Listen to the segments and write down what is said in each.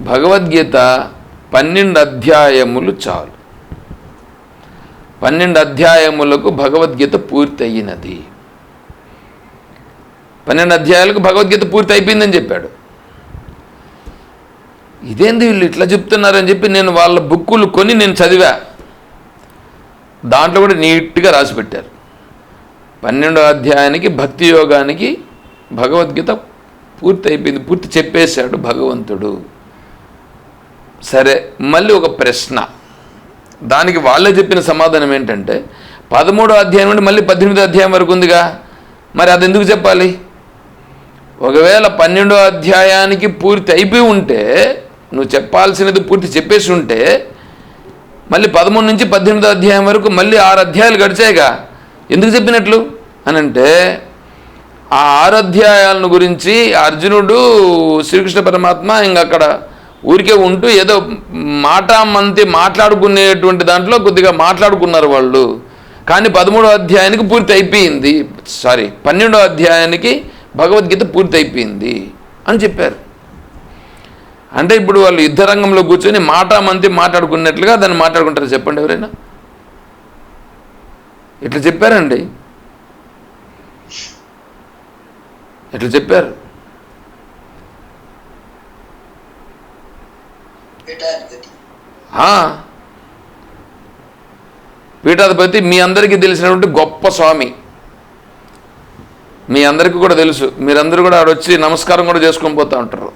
భగవద్గీత పన్నెండు అధ్యాయములు చాలు. పన్నెండు అధ్యాయములకు భగవద్గీత పూర్తి అయినది పన్నెండు అధ్యాయాలకు భగవద్గీత పూర్తి అయిపోయిందని చెప్పాడు. ఇదేంది వీళ్ళు ఇట్లా చెప్తున్నారని చెప్పి నేను వాళ్ళ బుక్కులు కొని నేను చదివా. దాంట్లో కూడా నీట్గా రాసి పెట్టారు. పన్నెండో అధ్యాయానికి భక్తి యోగానికి భగవద్గీత పూర్తి అయిపోయింది పూర్తి చెప్పేశాడు భగవంతుడు. సరే మళ్ళీ ఒక ప్రశ్న. దానికి వాళ్ళే చెప్పిన సమాధానం ఏంటంటే పదమూడో అధ్యాయం నుండి మళ్ళీ పద్దెనిమిదో అధ్యాయం వరకు ఉందిగా. మరి అది ఎందుకు చెప్పాలి? ఒకవేళ పన్నెండో అధ్యాయానికి పూర్తి అయిపోయి ఉంటే నువ్వు చెప్పాల్సినది పూర్తి చెప్పేసి ఉంటే మళ్ళీ పదమూడు నుంచి పద్దెనిమిదో అధ్యాయం వరకు మళ్ళీ ఆరు అధ్యాయాలు గడిచాయిగా. ఎందుకు చెప్పినట్లు? అని అంటే ఆ ఆరాధ్యాయాలను గురించి అర్జునుడు శ్రీకృష్ణ పరమాత్మ ఇంక అక్కడ ఊరికే ఉంటూ ఏదో మాట మంతి మాట్లాడుకునేటువంటి దాంట్లో కొద్దిగా మాట్లాడుకున్నారు వాళ్ళు. కానీ పదమూడో అధ్యాయానికి పూర్తి అయిపోయింది. సారీ పన్నెండో అధ్యాయానికి భగవద్గీత పూర్తి అయిపోయింది అని చెప్పారు. అంటే ఇప్పుడు వాళ్ళు యుద్ధ రంగంలో కూర్చొని మాటామంతి మాట్లాడుకున్నట్లుగా దాన్ని మాట్లాడుకుంటారు చెప్పండి ఎవరైనా? ఇట్లా చెప్పారండి? ఎట్లా చెప్పారు? పీఠాధిపతి. మీ అందరికీ తెలిసినటువంటి గొప్ప స్వామి. మీ అందరికీ కూడా తెలుసు. మీరందరూ కూడా ఆడొచ్చి నమస్కారం కూడా చేసుకొని పోతూ ఉంటారు.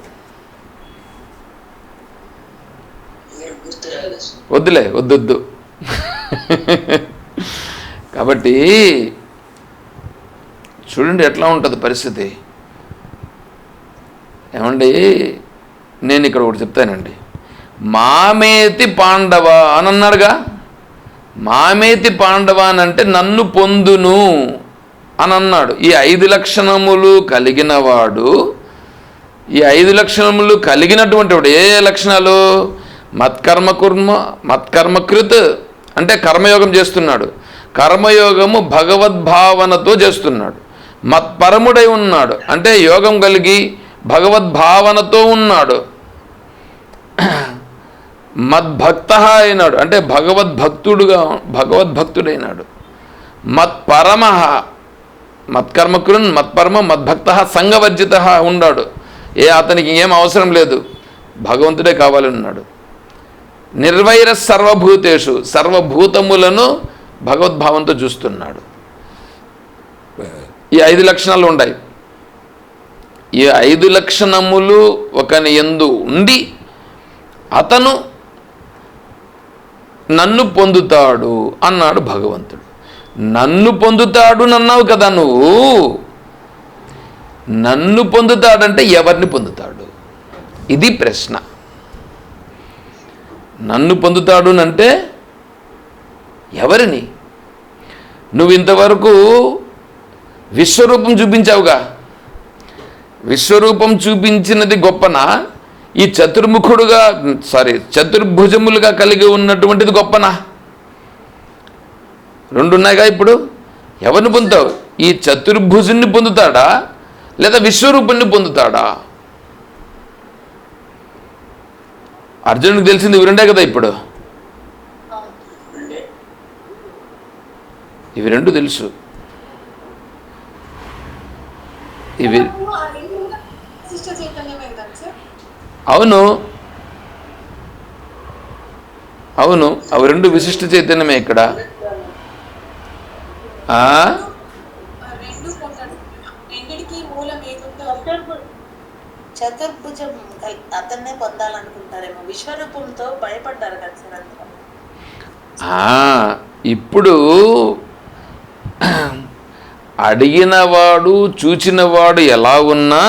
వద్దులే వద్దొద్దు. కాబట్టి చూడండి ఎట్లా ఉంటుంది పరిస్థితి. ఏమండి? నేను ఇక్కడ ఒకటి చెప్తానండి. మామేతి పాండవ అని అన్నాడుగా మామేతి పాండవ అని అంటే నన్ను పొందును అని అన్నాడు ఈ ఐదు లక్షణములు కలిగినవాడు ఈ ఐదు లక్షణములు కలిగినటువంటి వాడు ఏ ఏ లక్షణాలు? మత్కర్మ కుర్మ మత్కర్మకృత్ అంటే కర్మయోగం చేస్తున్నాడు. కర్మయోగము భగవద్భావనతో చేస్తున్నాడు. మత్పరముడై ఉన్నాడు. అంటే యోగం కలిగి భగవద్భావనతో ఉన్నాడు. మద్భక్త అయినాడు. అంటే భగవద్భక్తుడుగా భగవద్భక్తుడైనాడు. మత్పరమ మత్కర్మకురున్ మత్పరమ మద్భక్త సంఘవర్జిత ఉన్నాడు ఏ అతనికి ఏం అవసరం లేదు. భగవంతుడే కావాలన్నాడు. నిర్వైర సర్వభూతేషు సర్వభూతములను భగవద్భావంతో చూస్తున్నాడు. ఈ ఐదు లక్షణాలు ఉన్నాయి ఈ ఐదు లక్షణములు ఒకని ఎందు ఉండి అతను నన్ను పొందుతాడు అన్నాడు భగవంతుడు. నన్ను పొందుతాడు అన్నావు కదా నువ్వు? నన్ను పొందుతాడంటే ఎవరిని పొందుతాడు? ఇది ప్రశ్న. నన్ను పొందుతాడు అంటే ఎవరిని? నువ్వు ఇంతవరకు విశ్వరూపం చూపించావుగా. విశ్వరూపం చూపించినది గొప్పనా? ఈ చతుర్ముఖుడుగా సారీ చతుర్భుజములుగా కలిగి ఉన్నటువంటిది గొప్పనా? రెండు ఉన్నాయిగా ఇప్పుడు? ఎవరిని పొందుతావు? ఈ చతుర్భుజుని పొందుతాడా? లేదా విశ్వరూపుణ్ణి పొందుతాడా? అర్జునుడికి తెలిసింది ఇవి రెండే కదా ఇప్పుడు? ఇవి రెండు తెలుసు. ఇవి ఆ రెండు కూడా విశిష్ట చైతన్యమే కదా సార్ అవును. అవును. అవి రెండు విశిష్ట చైతన్యమే ఇక్కడ. చతుర్భుజం అతన్నే పొందాలనుకుంటారేమో. విశ్వరూపంతో భయపడ్డారు కదా ఇప్పుడు అడిగినవాడు చూచినవాడు ఎలా ఉన్నా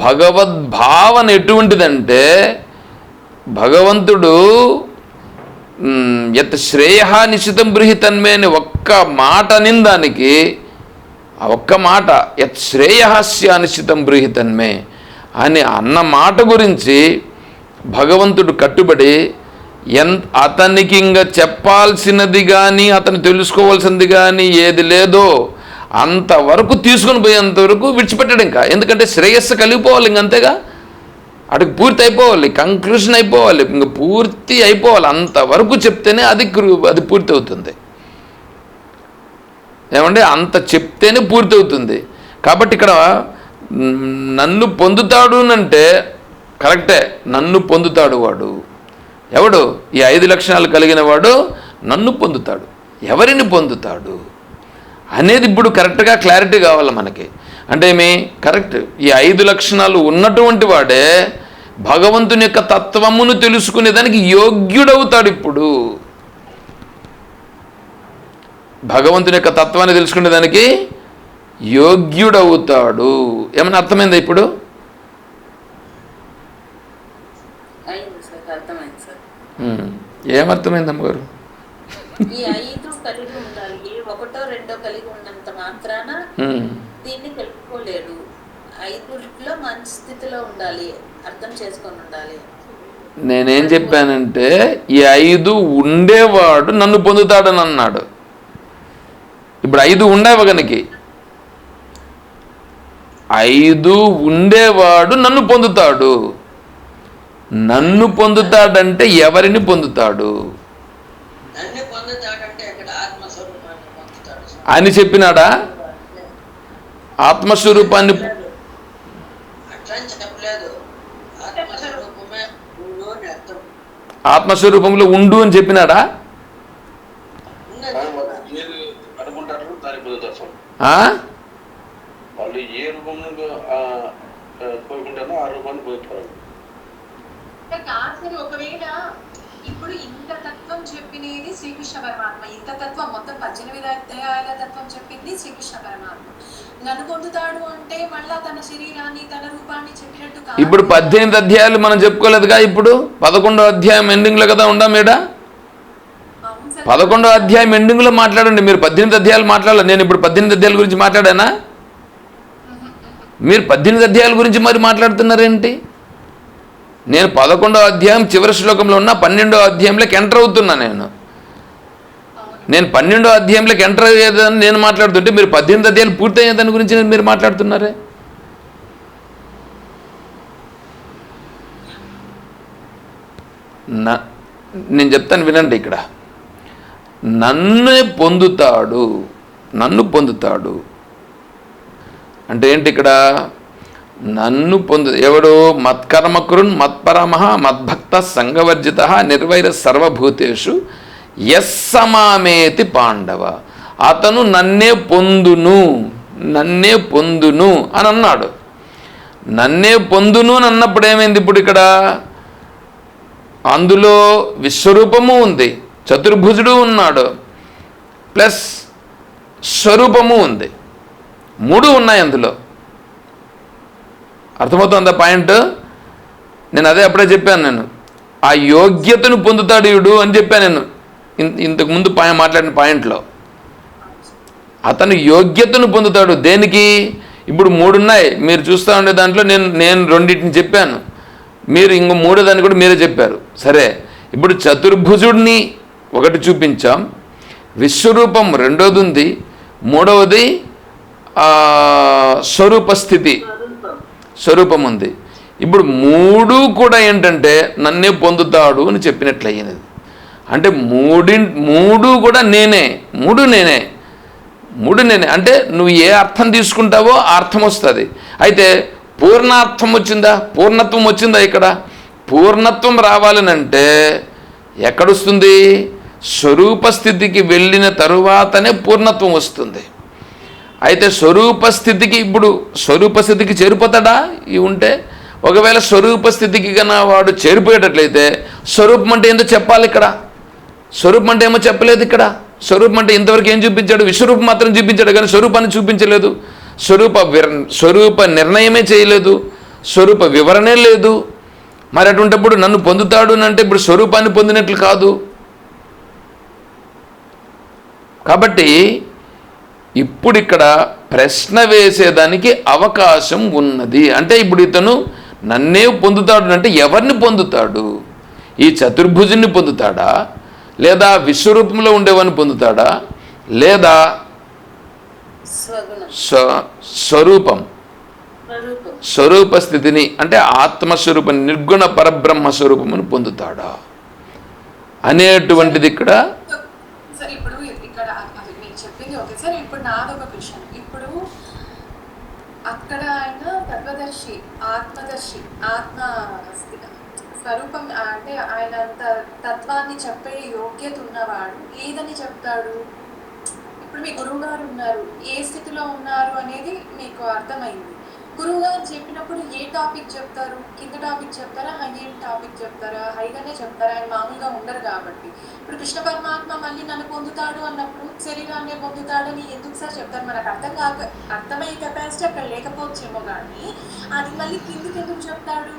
భగవద్భావన ఎటువంటిదంటే భగవంతుడు ఎత్ యత్ శ్రేయ నిశ్చితం బృహితన్మే అని ఒక్క మాట నిందానికి ఆ ఒక్క మాట యత్ శ్రేయస్య నిశ్చితం బృహితన్మే అని అన్న మాట గురించి భగవంతుడు కట్టుబడి ఎన్ అతనికి ఇంకా చెప్పాల్సినది కానీ అతను తెలుసుకోవాల్సింది కానీ ఏది లేదో అంతవరకు తీసుకొని పోయేంత వరకు విడిచిపెట్టాడు ఇంకా. ఎందుకంటే శ్రేయస్సు కలిగిపోవాలి ఇంక అంతేగా? అటుకు పూర్తి అయిపోవాలి కంక్లూషన్ అయిపోవాలి ఇంక పూర్తి అయిపోవాలి. అంతవరకు చెప్తేనే అది అది పూర్తి అవుతుంది. ఏమంటే అంత చెప్తేనే పూర్తి అవుతుంది. కాబట్టి ఇక్కడ నన్ను పొందుతాడు అంటే కరెక్టే నన్ను పొందుతాడు వాడు. ఎవడు? ఈ ఐదు లక్షణాలు కలిగిన వాడు నన్ను పొందుతాడు. ఎవరిని పొందుతాడు? అనేది ఇప్పుడు కరెక్ట్గా క్లారిటీ కావాలి మనకి. అంటే ఏమి? కరెక్ట్. ఈ ఐదు లక్షణాలు ఉన్నటువంటి వాడే భగవంతుని యొక్క తత్వమును తెలుసుకునేదానికి యోగ్యుడవుతాడు ఇప్పుడు. భగవంతుని యొక్క తత్వాన్ని తెలుసుకునేదానికి యోగ్యుడవుతాడు. ఏమైనా అర్థమైందా ఇప్పుడు. ఏమర్థమైంది అమ్మగారు? ఒకటో రెండో కలిగి ఉన్నంత మాత్రాన. దీన్ని తెలుపుకోలేడు ఐదులో మంచి స్థితిలో ఉండాలి. అర్థం చేసుకొని ఉండాలి. నేనేం చెప్పానంటే ఈ ఐదు ఉండేవాడు నన్ను పొందుతాడని అన్నాడు. ఇప్పుడు ఐదు ఉండేవ గనికి ఐదు ఉండేవాడు నన్ను పొందుతాడు. నన్ను పొందుతాడంటే ఎవరిని పొందుతాడు నన్ను పొందుతాడంటే ఇక్కడ ఆత్మస్వరూపాన్ని పొందుతాడు స్వామి. అని చెప్పినాడా? ఆత్మస్వరూపాన్ని ఆత్మస్వరూపంలో ఉండు అని చెప్పినాడా? కోరుకుంటారో ఆ రూపాన్ని ఇప్పుడు ఇంత తత్వం చెప్పినది శ్రీకృష్ణ పరమాత్మ. ఇంత తత్వం మొత్తం పద్దెనిమిది అధ్యాయాల తత్వం చెప్పింది శ్రీకృష్ణ పరమాత్మ. నన్ను పొందుతాడు అంటే మళ్ళా తన శరీరాన్ని తన రూపాన్ని చెప్పినట్టు కాదు. ఇప్పుడు పద్దెనిమిది అధ్యాయాలు మనం చెప్పుకోలేదుగా ఇప్పుడు? పదకొండో అధ్యాయం ఎండింగ్లో కదా ఉందా మేడ. పదకొండో అధ్యాయం ఎండింగ్లో మాట్లాడండి. మీరు పద్దెనిమిది అధ్యాయాలు మాట్లాడాలి. నేను ఇప్పుడు పద్దెనిమిది అధ్యాయాల గురించి మాట్లాడానా? మీరు పద్దెనిమిది అధ్యాయాల గురించి మరి మాట్లాడుతున్నారేంటి? నేను పదకొండో అధ్యాయం చివరి శ్లోకంలో ఉన్న పన్నెండో అధ్యాయంలోకి ఎంటర్ అవుతున్నా నేను. నేను పన్నెండో అధ్యాయంలోకి ఎంటర్ అయ్యేదని నేను మాట్లాడుతుంటే మీరు పద్దెనిమిది అధ్యాయులు పూర్తయ్యే దాని గురించి మీరు మాట్లాడుతున్నారే? నా నేను చెప్తాను వినండి ఇక్కడ. నన్నే పొందుతాడు నన్ను పొందుతాడు. అంటే ఏంటి ఇక్కడ? నన్ను పొందు ఎవడు మత్కర్మకురున్ మత్పరమ మద్భక్త సంగవర్జిత నిర్వైర సర్వభూతేషు ఎస్సమామేతి పాండవ. అతను నన్నే పొందును నన్నే పొందును అని అన్నాడు నన్నే పొందును అని అన్నప్పుడు ఏమైంది ఇప్పుడు ఇక్కడ? అందులో విశ్వరూపము ఉంది చతుర్భుజుడు ఉన్నాడు ప్లస్ స్వరూపము ఉంది. మూడు ఉన్నాయి అందులో. అర్థమవుతుందా పాయింట్? నేను అదే అప్పుడే చెప్పాను నేను. ఆ యోగ్యతను పొందుతాడు వీడు అని చెప్పాను నేను. ఇంతకుముందు ఇంతకు ముందు పాయ మాట్లాడిన పాయింట్లో. అతను యోగ్యతను పొందుతాడు. దేనికి? ఇప్పుడు మూడు ఉన్నాయి మీరు చూస్తూ ఉండే దాంట్లో నేను నేను రెండింటిని చెప్పాను. మీరు ఇంకో మూడో దాన్ని కూడా మీరే చెప్పారు. సరే. ఇప్పుడు చతుర్భుజుడిని ఒకటి చూపించాం. విశ్వరూపం రెండోది ఉంది. మూడవది స్వరూప స్థితి స్వరూపం ఉంది. ఇప్పుడు మూడు కూడా ఏంటంటే నన్నే పొందుతాడు అని చెప్పినట్లయినది అంటే మూడి మూడు కూడా నేనే మూడు నేనే మూడు నేనే. అంటే నువ్వు ఏ అర్థం తీసుకుంటావో ఆ అర్థం వస్తుంది. అయితే పూర్ణార్థం వచ్చిందా? పూర్ణత్వం వచ్చిందా ఇక్కడ? పూర్ణత్వం రావాలనంటే ఎక్కడొస్తుంది? స్వరూప స్థితికి వెళ్ళిన తరువాతనే పూర్ణత్వం వస్తుంది. అయితే స్వరూప స్థితికి ఇప్పుడు స్వరూప స్థితికి చేరిపోతాడా? ఇవి ఉంటే ఒకవేళ స్వరూప స్థితికి కన్నా వాడు చేరిపోయేటట్లయితే స్వరూపం అంటే ఏందో చెప్పాలి ఇక్కడ. స్వరూపం అంటే ఏమో చెప్పలేదు ఇక్కడ. స్వరూపం అంటే ఇంతవరకు ఏం చూపించాడు? విశ్వరూపం మాత్రం చూపించాడు కానీ స్వరూపాన్ని చూపించలేదు. స్వరూప విర స్వరూప నిర్ణయమే చేయలేదు. స్వరూప వివరణే లేదు. మరి అటువంటిప్పుడు నన్ను పొందుతాడు అంటే ఇప్పుడు స్వరూపాన్ని పొందినట్లు కాదు. కాబట్టి ఇప్పుడు ఇక్కడ ప్రశ్న వేసేదానికి అవకాశం ఉన్నది. అంటే ఇప్పుడు ఇతను నన్నే పొందుతాడు అంటే ఎవరిని పొందుతాడు? ఈ చతుర్భుజుని పొందుతాడా? లేదా విశ్వరూపంలో ఉండేవాడిని పొందుతాడా? లేదా స్వరూపం. స్వరూప. స్థితిని అంటే ఆత్మస్వరూప నిర్గుణ పరబ్రహ్మ స్వరూపమును పొందుతాడా? అనేటువంటిది ఇక్కడ సరే ఇప్పుడు ఇక్కడ అది మీరు చెప్పింది ఓకే సార్ ఇప్పుడు నాదొక క్వశ్చన్ ఇప్పుడు అక్కడ ఆయన ఆత్మదర్శి ఆత్మదర్శి ఆత్మ స్వరూపం అంటే ఆయన అంత తత్వాన్ని చెప్పే యోగ్యత ఉన్నవాడు. ఏదని చెప్తాడు? ఇప్పుడు మీ గురువు గారు ఉన్నారు. ఏ స్థితిలో ఉన్నారు అనేది మీకు అర్థమైంది. గురువు గారు చెప్పినప్పుడు ఏ టాపిక్ చెప్తారు? కింద టాపిక్ చెప్తారా? హై ఎండ్ టాపిక్ చెప్తారా? హైగానే చెప్తారా ఆయన మామూలుగా ఉండరు కాబట్టి. ఇప్పుడు కృష్ణ పరమాత్మ మళ్ళీ నన్ను పొందుతాడు అన్నప్పుడు శరీరాన్ని పొందుతాడని ఎందుకు సార్ చెప్తారు? మనకు అర్థం కాక అర్థమయ్యే కెపాసిటీ అక్కడ లేకపోవచ్చేమో కానీ అది మళ్ళీ కిందికి ఎందుకు చెప్తాడు?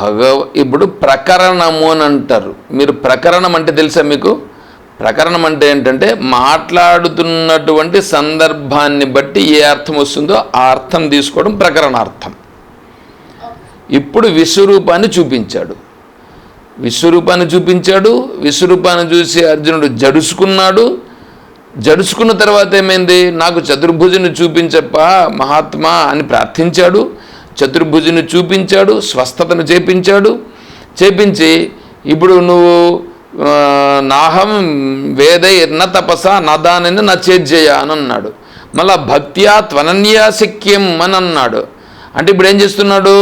భగవ ఇప్పుడు ప్రకరణము అని అంటారు. మీరు ప్రకరణం అంటే తెలుసా మీకు? ప్రకరణం అంటే ఏంటంటే మాట్లాడుతున్నటువంటి సందర్భాన్ని బట్టి ఏ అర్థం వస్తుందో ఆ అర్థం తీసుకోవడం ప్రకరణార్థం. ఇప్పుడు విశ్వరూపాన్ని చూపించాడు. విశ్వరూపాన్ని చూపించాడు విశ్వరూపాన్ని చూసి అర్జునుడు జడుసుకున్నాడు జడుచుకున్న తర్వాత ఏమైంది? నాకు చతుర్భుజుని చూపించప్ప మహాత్మా అని ప్రార్థించాడు. చతుర్భుజుని చూపించాడు స్వస్థతను చేపించాడు. చేపించి ఇప్పుడు నువ్వు నాహం వేదై న తపస నదానని నా అని అన్నాడు. మళ్ళా భక్త్యా త్వనన్యాశక్యం అని అన్నాడు. అంటే ఇప్పుడు ఏం చేస్తున్నాడు?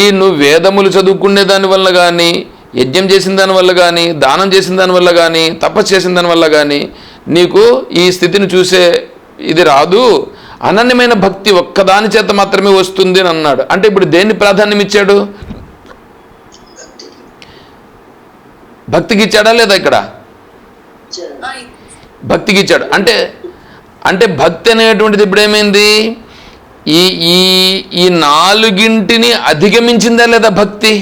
ఈ నువ్వు వేదములు చదువుకునే దాని వల్ల కానీ యజ్ఞం చేసిన దాని వల్ల కానీ దానం చేసిన దాని వల్ల కానీ తపస్సు చేసిన దాని వల్ల కానీ నీకు ఈ స్థితిని చూసే ఇది రాదు. అనన్యమైన భక్తి ఒక్కదాని చేత మాత్రమే వస్తుంది అని అన్నాడు. అంటే ఇప్పుడు దేన్ని ప్రాధాన్యం ఇచ్చాడు భక్తికి భక్తికి ఇచ్చాడా లేదా ఇక్కడ? భక్తికి ఇచ్చాడు అంటే అంటే భక్తి అనేటువంటిది ఇప్పుడు ఏమైంది ఈ ఈ ఈ నాలుగింటిని అధిగమించిందా లేదా భక్తి?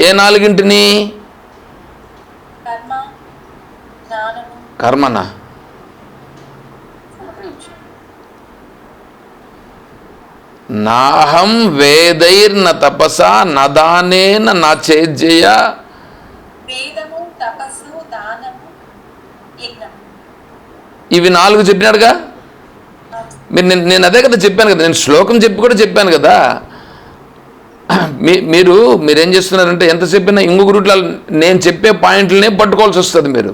ఏ నాలుగింటిని? కర్మన ఒక నిమిషం. నాహం వేదైర్న తపస నదానేన నా చేజ్జయ ఇవి నాలుగు చెప్పినాడుగా? మీరు నేను నేను అదే కదా చెప్పాను కదా నేను శ్లోకం చెప్పి కూడా చెప్పాను కదా. మీ మీరు మీరేం చేస్తున్నారంటే ఎంత చెప్పినా ఇంకొక రూట్లో నేను చెప్పే పాయింట్లనే పట్టుకోవాల్సి వస్తుంది మీరు.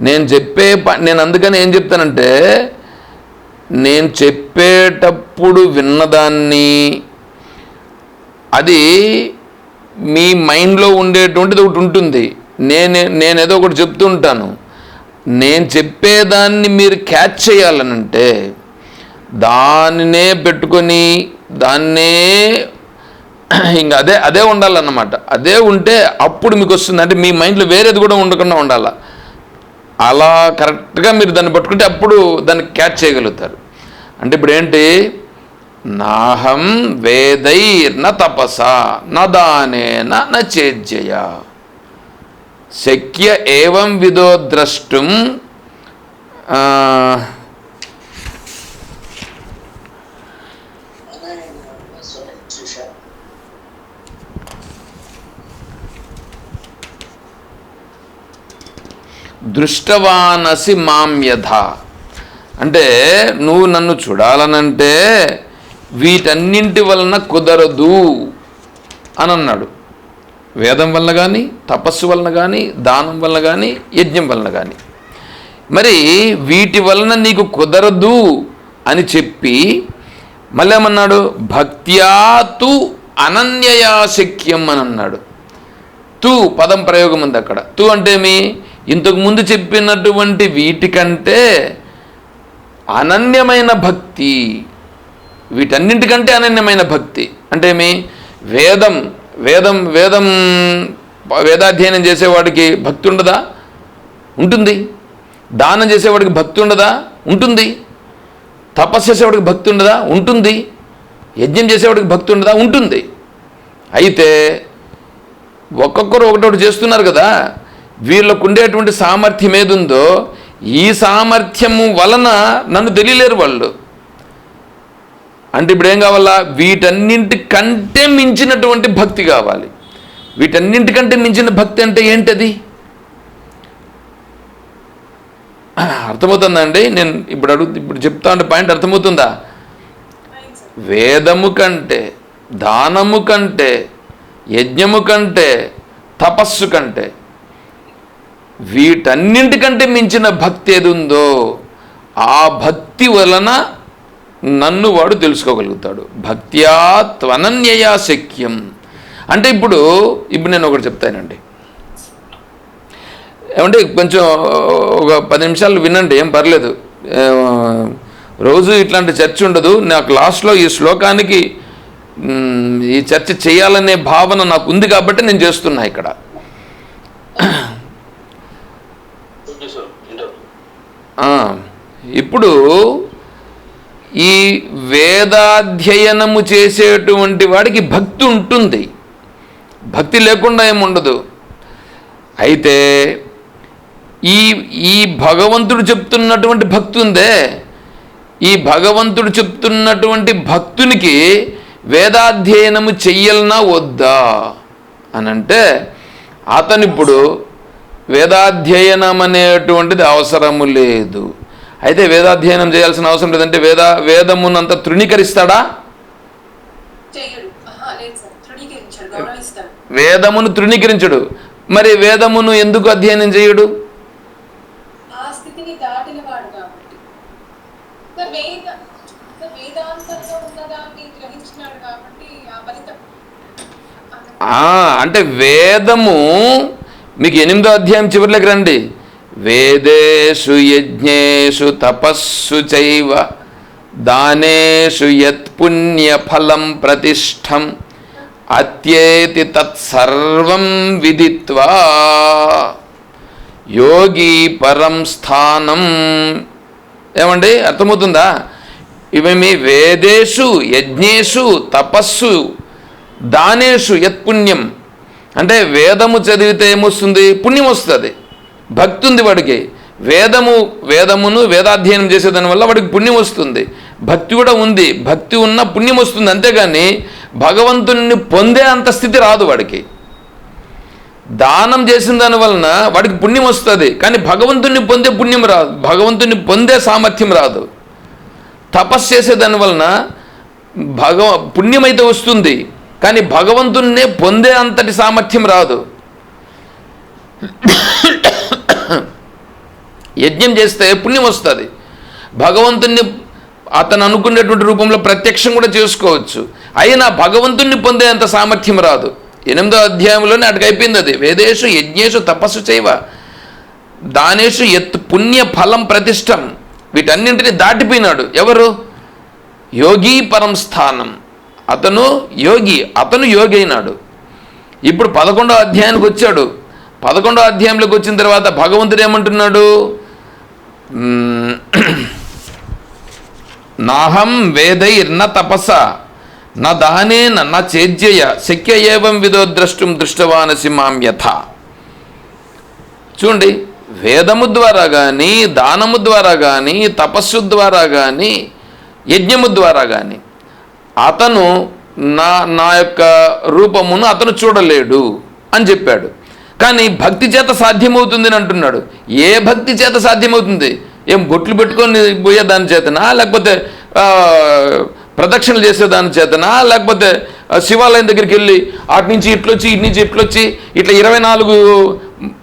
నేను చెప్పే నేను అందుకని ఏం చెప్తానంటే నేను చెప్పేటప్పుడు విన్నదాన్ని అది మీ మైండ్లో ఉండేటువంటిది ఒకటి ఉంటుంది. నేను నేను ఏదో ఒకటి చెప్తూ ఉంటాను. నేను చెప్పేదాన్ని మీరు క్యాచ్ చేయాలనంటే దానినే పెట్టుకొని దాన్నే ఇంక అదే అదే ఉండాలన్నమాట. అదే ఉంటే అప్పుడు మీకు వస్తుంది. అంటే మీ మైండ్లో వేరేది కూడా ఉండకుండా ఉండాలి. అలా కరెక్ట్గా మీరు దాన్ని పట్టుకుంటే అప్పుడు దాన్ని క్యాచ్ చేయగలుగుతారు. అంటే ఇప్పుడు ఏంటి? నాహం వేదైర్న తపస నదానేన న చేజ్జయ శక్య ఏం విదో ద్రష్టుం దృష్టవానసి మామ్యథ అంటే నువ్వు నన్ను చూడాలనంటే వీటన్నింటి వలన కుదరదు అని అన్నాడు వేదం వలన కానీ తపస్సు వలన కానీ దానం వలన కానీ యజ్ఞం వలన కానీ మరి వీటి వలన నీకు కుదరదు అని చెప్పి మళ్ళీ ఏమన్నాడు భక్త్యా తు అనన్యయా శక్యం అని అన్నాడు తు పదం ప్రయోగం ఉంది అక్కడ. తు అంటే ఏమి? ఇంతకుముందు చెప్పినటువంటి వీటికంటే అనన్యమైన భక్తి వీటన్నింటికంటే అనన్యమైన భక్తి అంటే ఏమి? వేదం వేదం వేదం వేదాధ్యయనం చేసేవాడికి భక్తి ఉండదా? ఉంటుంది. దానం చేసేవాడికి భక్తి ఉండదా? ఉంటుంది. తపస్సు చేసేవాడికి భక్తి ఉండదా? ఉంటుంది. యజ్ఞం చేసేవాడికి భక్తి ఉండదా? ఉంటుంది. అయితే ఒక్కొక్కరు ఒకటొకటి చేస్తున్నారు కదా. వీళ్ళకు ఉండేటువంటి సామర్థ్యం ఏదుందో ఈ సామర్థ్యము వలన నన్ను తెలియలేరు వాళ్ళు. అంటే ఇప్పుడు ఏం కావాలా? వీటన్నింటి కంటే మించినటువంటి భక్తి కావాలి. వీటన్నింటికంటే మించిన భక్తి అంటే ఏంటది? అర్థమవుతుందండి నేను ఇప్పుడు అడుగు ఇప్పుడు చెప్తా ఉంటే పాయింట్ అర్థమవుతుందా? వేదము కంటే దానము కంటే యజ్ఞము కంటే తపస్సు కంటే వీటన్నింటికంటే మించిన భక్తి ఏది ఉందో ఆ భక్తి వలన నన్ను వాడు తెలుసుకోగలుగుతాడు. భక్త్యా త్వనన్యయా శక్యం. అంటే ఇప్పుడు ఇప్పుడు నేను ఒకటి చెప్తానండి. ఏమంటే కొంచెం ఒక పది నిమిషాలు వినండి ఏం పర్లేదు. రోజు ఇట్లాంటి చర్చ ఉండదు. నాకు లాస్ట్లో ఈ శ్లోకానికి ఈ చర్చ చేయాలనే భావన నాకు ఉంది కాబట్టి నేను చేస్తున్నా ఇక్కడ ఓకే సార్ ఇంటర్ ఆ, ఇప్పుడు ఈ వేదాధ్యయనము చేసేటువంటి వాడికి భక్తి ఉంటుంది. భక్తి లేకుండా ఏముండదు. అయితే ఈ ఈ భగవంతుడు చెప్తున్నటువంటి భక్తి ఉందే. ఈ భగవంతుడు చెప్తున్నటువంటి భక్తునికి వేదాధ్యయనము చెయ్యలనా వద్దా? అని అంటే ఇప్పుడు వేదాధ్యయనం అనేటువంటిది అవసరము లేదు. అయితే వేదాధ్యయనం చేయాల్సిన అవసరం లేదంటే వేద వేదమునంత తృణీకరిస్తాడా? వేదమును తృణీకరించడు. మరి వేదమును ఎందుకు అధ్యయనం చేయడు? అంటే వేదము మీకు ఎనిమిదో అధ్యాయం చివరిలోకి రండి. వేదేషు యజ్ఞేషు తపస్సు చైవ దానేషు యత్పుణ్యఫలం ప్రతిష్టం అత్యేతి తత్సర్వం విదిత్వా. యోగి పరం స్థానం. ఏమండి? అర్థమవుతుందా? ఇవేమి? వేదేషు యజ్ఞేషు తపస్సు దానేషు యత్పుణ్యం అంటే వేదము చదివితే ఏమొస్తుంది? పుణ్యం వస్తుంది. భక్తి ఉంది వాడికి. వేదము వేదమును వేదాధ్యయనం చేసేదాని వల్ల వాడికి పుణ్యం వస్తుంది. భక్తి కూడా ఉంది. భక్తి ఉన్న పుణ్యం వస్తుంది. అంతేగాని భగవంతుని పొందే అంత స్థితి రాదు వాడికి. దానం చేసిన దాని వలన వాడికి పుణ్యం వస్తుంది. కానీ భగవంతుని పొందే పుణ్యం రాదు భగవంతుని పొందే సామర్థ్యం రాదు. తపస్సు చేసే దాని వలన భగవ పుణ్యం అయితే వస్తుంది. కానీ భగవంతున్నే పొందే అంతటి సామర్థ్యం రాదు. యజ్ఞం చేస్తే పుణ్యం వస్తుంది. భగవంతుణ్ణి అతను అనుకునేటువంటి రూపంలో ప్రత్యక్షం కూడా చేసుకోవచ్చు. అయినా భగవంతుణ్ణి పొందే అంత సామర్థ్యం రాదు. ఎనిమిదో అధ్యాయంలోనే అటుకైపోయింది అది. వేదేషు యజ్ఞేషు తపస్సు చేయవ. దానేషు ఎత్ పుణ్య ఫలం ప్రతిష్టం. వీటన్నింటినీ దాటిపోయినాడు. ఎవరు? యోగీ పరం స్థానం. అతను యోగి అతను యోగి అయినాడు. ఇప్పుడు పదకొండో అధ్యాయానికి వచ్చాడు. పదకొండో అధ్యాయంలోకి వచ్చిన తర్వాత భగవంతుడు ఏమంటున్నాడు? నాహం వేదైర్న తపస నా దానేన నా చేజ్యయ శక్య ఏవం విదో ద్రష్టుం దృష్టవాన సింహాం యథ. చూడండి వేదము ద్వారా కానీ దానము ద్వారా కానీ తపస్సు ద్వారా కానీ యజ్ఞము ద్వారా కానీ అతను నా నా యొక్క రూపమును అతను చూడలేడు అని చెప్పాడు. కానీ భక్తి చేత సాధ్యమవుతుందని అంటున్నాడు. ఏ భక్తి చేత సాధ్యమవుతుంది? ఏం బొట్లు పెట్టుకొని పోయే దాని చేతనా? లేకపోతే ప్రదక్షిణలు చేసే దాని చేతనా? లేకపోతే శివాలయం దగ్గరికి వెళ్ళి అటు నుంచి ఇట్లొచ్చి ఇటు నుంచి ఇట్లొచ్చి ఇట్లా ఇరవై నాలుగు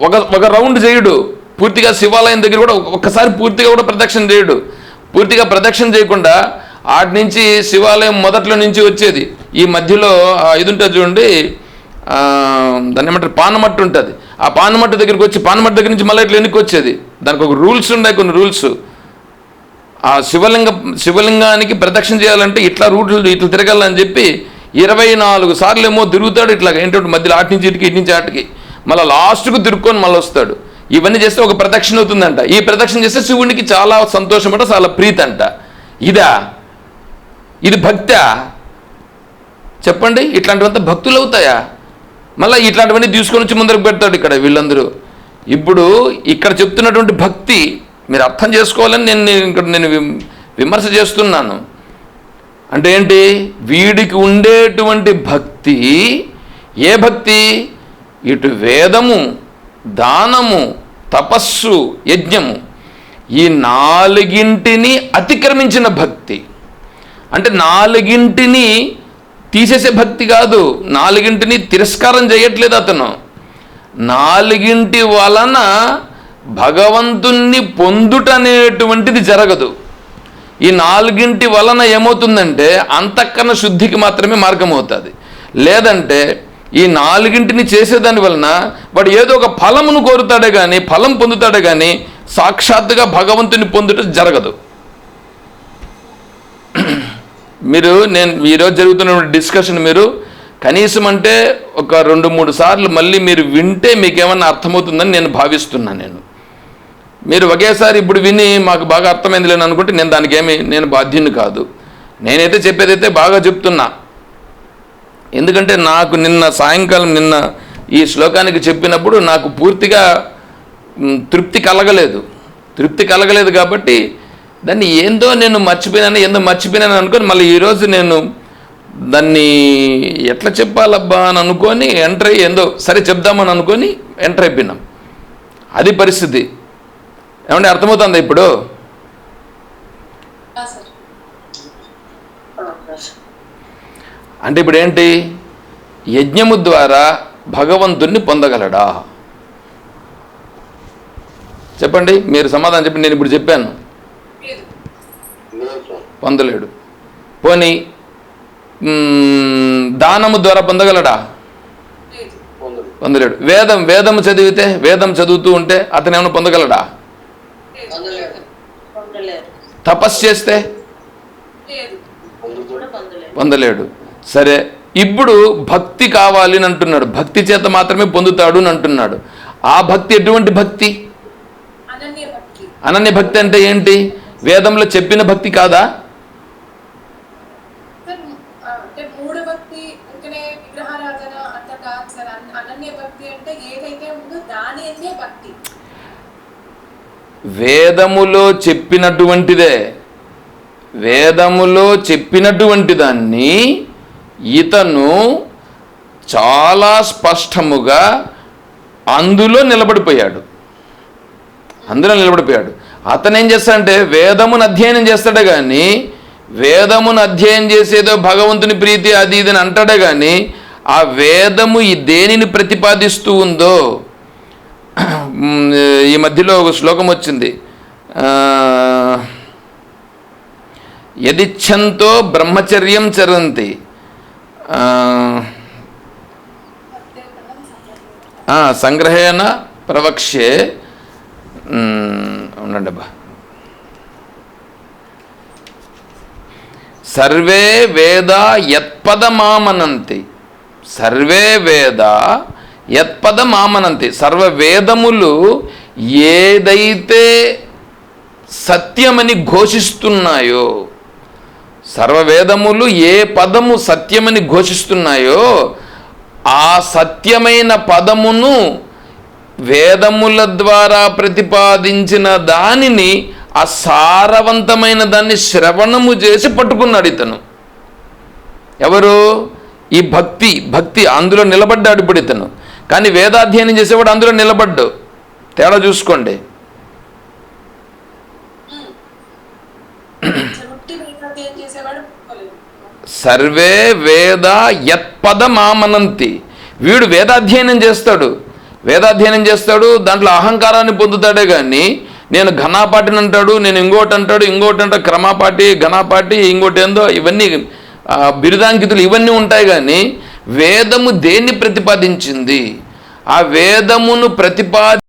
ఒక ఒక రౌండ్ చేయడు. పూర్తిగా శివాలయం దగ్గర కూడా ఒక్కసారి పూర్తిగా కూడా ప్రదక్షిణ చేయడు. పూర్తిగా ప్రదక్షిణ చేయకుండా ఆటి నుంచి శివాలయం మొదట్లో నుంచి వచ్చేది. ఈ మధ్యలో ఆ ఇది ఉంటుంది చూడండి దాని దాన్ని ఏమంటారు? పానమట్టు ఉంటుంది. ఆ పానమట్టు దగ్గరికి వచ్చి పానమట్టు దగ్గర నుంచి మళ్ళీ ఇట్లా వెనక్కి వచ్చేది. దానికి ఒక రూల్స్ ఉన్నాయి కొన్ని రూల్స్. ఆ శివలింగ శివలింగానికి ప్రదక్షిణ చేయాలంటే ఇట్లా రూట్లు ఇట్లా తిరగాలని చెప్పి ఇరవై నాలుగు సార్లు ఏమో తిరుగుతాడు ఇట్లా ఏంటంటే మధ్యలో ఆటి నుంచి ఇటుకి ఇటు నుంచి ఆటికి మళ్ళీ లాస్ట్కు తిరుక్కొని మళ్ళీ వస్తాడు. ఇవన్నీ చేస్తే ఒక ప్రదక్షిణ అవుతుందంట. ఈ ప్రదక్షిణ చేస్తే శివునికి చాలా సంతోషం అంట చాలా ప్రీతి అంట ఇదా? ఇది భక్తా. చెప్పండి ఇట్లాంటివంతా భక్తులు అవుతాయా మళ్ళీ ఇట్లాంటివన్నీ తీసుకొని వచ్చి ముందరకు పెడతాడు ఇక్కడ వీళ్ళందరూ. ఇప్పుడు ఇక్కడ చెప్తున్నటువంటి భక్తి మీరు అర్థం చేసుకోవాలని నేను ఇక్కడ నేను విమర్శ చేస్తున్నాను. అంటే ఏంటి? వీడికి ఉండేటువంటి భక్తి. ఏ భక్తి? ఇటు వేదము దానము తపస్సు యజ్ఞము. ఈ నాలుగింటిని అతిక్రమించిన భక్తి. అంటే నాలుగింటిని తీసేసే భక్తి కాదు. నాలుగింటిని తిరస్కారం చేయట్లేదు అతను. నాలుగింటి వలన భగవంతుణ్ణి పొందుట అనేటువంటిది జరగదు. ఈ నాలుగింటి వలన ఏమవుతుందంటే అంతఃకరణ శుద్ధికి మాత్రమే మార్గం అవుతుంది లేదంటే ఈ నాలుగింటిని చేసేదాని వలన వాడు ఏదో ఒక ఫలమును కోరుతాడే కానీ ఫలం పొందుతాడే కానీ సాక్షాత్తుగా భగవంతుని పొందుట జరగదు. మీరు నేను ఈరోజు జరుగుతున్న డిస్కషన్ మీరు కనీసం అంటే ఒక రెండు మూడు సార్లు మళ్ళీ మీరు వింటే మీకు ఏమన్నా అర్థమవుతుందని నేను భావిస్తున్నాను నేను. మీరు ఒకేసారి ఇప్పుడు విని మాకు బాగా అర్థమైంది లేని అనుకుంటే నేను దానికి ఏమి నేను బాధ్యుని కాదు. నేనైతే చెప్పేదైతే బాగా చెప్తున్నా. ఎందుకంటే నాకు నిన్న సాయంకాలం నిన్న ఈ శ్లోకానికి చెప్పినప్పుడు నాకు పూర్తిగా తృప్తి కలగలేదు. తృప్తి కలగలేదు కాబట్టి దాన్ని ఏందో నేను మర్చిపోయినాను ఏందో మర్చిపోయినాను అనుకొని మళ్ళీ ఈరోజు నేను దాన్ని ఎట్లా చెప్పాలబ్బా అని అనుకొని ఎంటర్ అయ్యి ఏందో సరే చెప్దామని అనుకొని ఎంటర్ అయిపోయినాం. అది పరిస్థితి. ఏమంటే అర్థమవుతుందా ఇప్పుడు? అంటే ఇప్పుడు ఏంటి? యజ్ఞము ద్వారా భగవంతుణ్ణి పొందగలడా? చెప్పండి మీరు సమాధానం చెప్పండి నేను ఇప్పుడు చెప్పాను. పొందలేడు పోనీ దానము ద్వారా పొందగలడా? పొందలేడు వేదం వేదము చదివితే వేదం చదువుతూ ఉంటే అతను ఏమైనా పొందగలడా? తపస్సు చేస్తే? పొందలేడు సరే ఇప్పుడు భక్తి కావాలి అని అంటున్నాడు. భక్తి చేత మాత్రమే పొందుతాడు అని అంటున్నాడు. ఆ భక్తి ఎటువంటి భక్తి. అనన్య భక్తి అంటే ఏంటి? వేదంలో చెప్పిన భక్తి కాదా సార్ ఆ, అంటే మూడు భక్తి ఇంకనే విగ్రహారాధన అంత కాదు సార్ అన్- అనన్య భక్తి అంటే ఏదైతే ఉందో దాని ఎందే భక్తి వేదములో చెప్పినటువంటిదే. వేదములో చెప్పినటువంటి దాన్ని ఇతను చాలా స్పష్టముగా అందులో నిలబడిపోయాడు. అందులో నిలబడిపోయాడు. అతను ఏం చేస్తాడంటే వేదమును అధ్యయనం చేస్తాడే కానీ వేదమును అధ్యయనం చేసేదో భగవంతుని ప్రీతి అది ఇది అని అంటాడే కానీ ఆ వేదము ఈ దేనిని ప్రతిపాదిస్తూ ఉందో ఈ మధ్యలో ఒక శ్లోకం వచ్చింది. యదిచ్ఛంతో బ్రహ్మచర్యం చరంతి. సంగ్రహేణ ప్రవక్ష్యే. ఉండండి అబ్బా. సర్వే వేద యత్పదమామనంతి. సర్వే వేద యత్పదమామనంతి. సర్వ వేదములు ఏదైతే సత్యమని ఘోషిస్తున్నాయో సర్వవేదములు ఏ పదము సత్యమని ఘోషిస్తున్నాయో ఆ సత్యమైన పదమును వేదముల ద్వారా ప్రతిపాదించిన దానిని ఆ సారవంతమైన దాన్ని శ్రవణము చేసి పట్టుకున్నాడు ఇతను. ఎవరు? ఈ భక్తి భక్తి అందులో నిలబడ్డాడు ఇప్పుడు ఇతను. కానీ వేదాధ్యయనం చేసేవాడు అందులో నిలబడ్డాడు తేడా చూసుకోండి. సర్వే వేద యత్పదమామనంతి. వీడు వేదాధ్యయనం చేస్తాడు. వేదాధ్యయనం చేస్తాడు దాంట్లో అహంకారాన్ని పొందుతాడే కానీ నేను ఘనాపాటిని అంటాడు నేను ఇంకోటి అంటాడు ఇంకోటి అంటాడు క్రమాపాటి ఘనాపాటి ఇంకోటి ఏందో ఇవన్నీ బిరుదాంకితులు ఇవన్నీ ఉంటాయి కానీ వేదము దేన్ని ప్రతిపాదించింది? ఆ వేదమును ప్రతిపాది